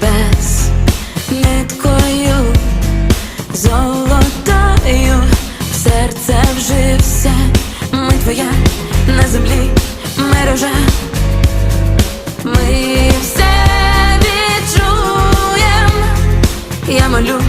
Без ниткою золотою в серце вжився. Ми твоя на землі мережа. Ми все відчуєм. Я молю